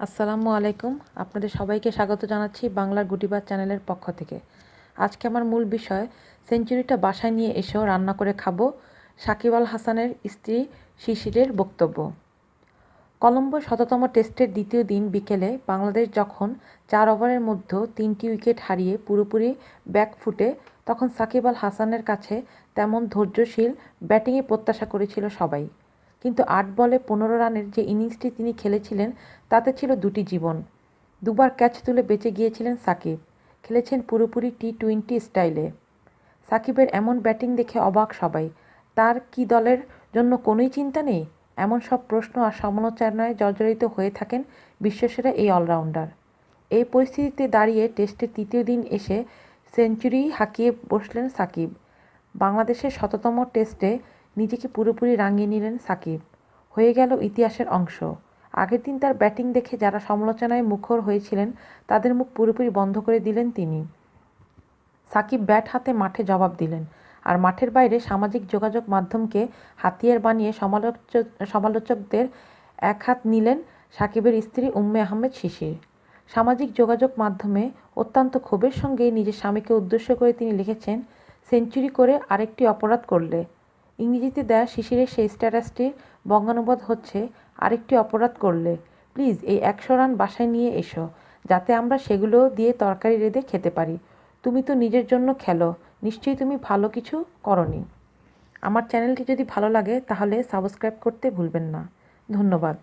আসসালামু আলাইকুম। আপনাদের সবাইকে স্বাগত জানাচ্ছি বাংলার গুটিবাজ চ্যানেলের পক্ষ থেকে। আজকে আমার মূল বিষয়, সেঞ্চুরিটা বাসায় নিয়ে এসেও রান্না করে খাব সাকিব আল হাসানের স্ত্রী শিশিরের বক্তব্য। কলম্বো শততম টেস্টের দ্বিতীয় দিন বিকেলে বাংলাদেশ যখন চার ওভারের মধ্যে তিনটি উইকেট হারিয়ে পুরোপুরি ব্যাকফুটে তখন সাকিব আল হাসানের কাছে তেমন ধৈর্যশীল ব্যাটিংয়ে প্রত্যাশা করেছিল সবাই। কিন্তু আট বলে পনেরো রানের যে ইনিংসটি তিনি খেলেছিলেন, তাতে ছিল দুটি জীবন। দুবার ক্যাচ তুলে বেঁচে গিয়েছিলেন সাকিব, খেলেছেন পুরোপুরি টি টোয়েন্টি স্টাইলে। সাকিবের এমন ব্যাটিং দেখে অবাক সবাই। তার কি দলের জন্য কোনোই চিন্তা নেই? এমন সব প্রশ্ন আর সমালোচনায় জর্জরিত হয়ে থাকেন বিশ্বসেরা এই অলরাউন্ডার। এই পরিস্থিতিতে দাঁড়িয়ে টেস্টের তৃতীয় দিন এসে সেঞ্চুরি হাঁকিয়ে বসলেন সাকিব। বাংলাদেশের শততম টেস্টে নিজেকে পুরোপুরি রাঙিয়ে নিলেন সাকিব। হয়ে গেল ইতিহাসের অংশ। আগের দিন তার ব্যাটিং দেখে যারা সমালোচনায় মুখর হয়েছিলেন, তাদের মুখ পুরোপুরি বন্ধ করে দিলেন তিনি। সাকিব ব্যাট হাতে মাঠে জবাব দিলেন আর মাঠের বাইরে সামাজিক যোগাযোগ মাধ্যমকে হাতিয়ার বানিয়ে সমালোচক, সমালোচকদের এক হাত নিলেন সাকিবের স্ত্রী উম্মে আহমেদ শিশির। সামাজিক যোগাযোগ মাধ্যমে অত্যন্ত ক্ষোভের সঙ্গে নিজের স্বামীকে উদ্দেশ্য করে তিনি লিখেছেন, সেঞ্চুরি করে আরেকটি অপরাধ করলে। ইংরেজিতে দেয়া শিশিরের সেই স্ট্যাটাসটির বঙ্গানুবাদ হচ্ছে, আরেকটি অপরাধ করলে। প্লিজ, এই একশো রান বাসায় নিয়ে এসো, যাতে আমরা সেগুলো দিয়ে তরকারি রেঁধে খেতে পারি। তুমি তো নিজের জন্য খেলো, নিশ্চয়ই তুমি ভালো কিছু করনি। আমার চ্যানেলটি যদি ভালো লাগে, তাহলে সাবস্ক্রাইব করতে ভুলবেন না। ধন্যবাদ।